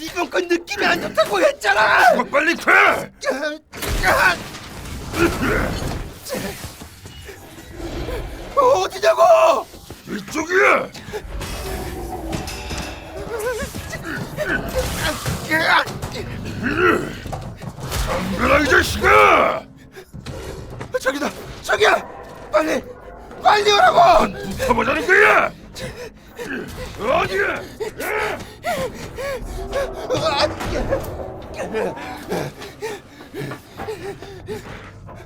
이번 건 느낌이 안 좋다고 했잖아. 뭐 빨리 돼! 어디냐고? 이쪽이야! 덤벼라 이 자식아! 저기다, 저기야, 빨리, 빨리 오라고. 붙어보자는 거야! 어디야?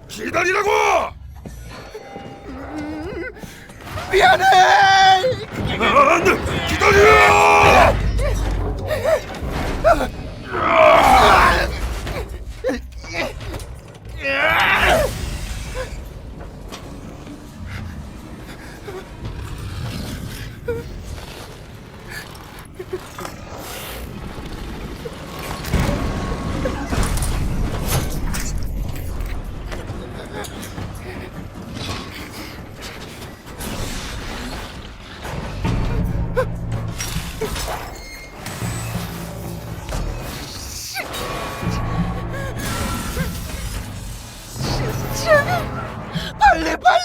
기다리라고! 미안해. 안 돼! 기다려! 빨리, 빨리.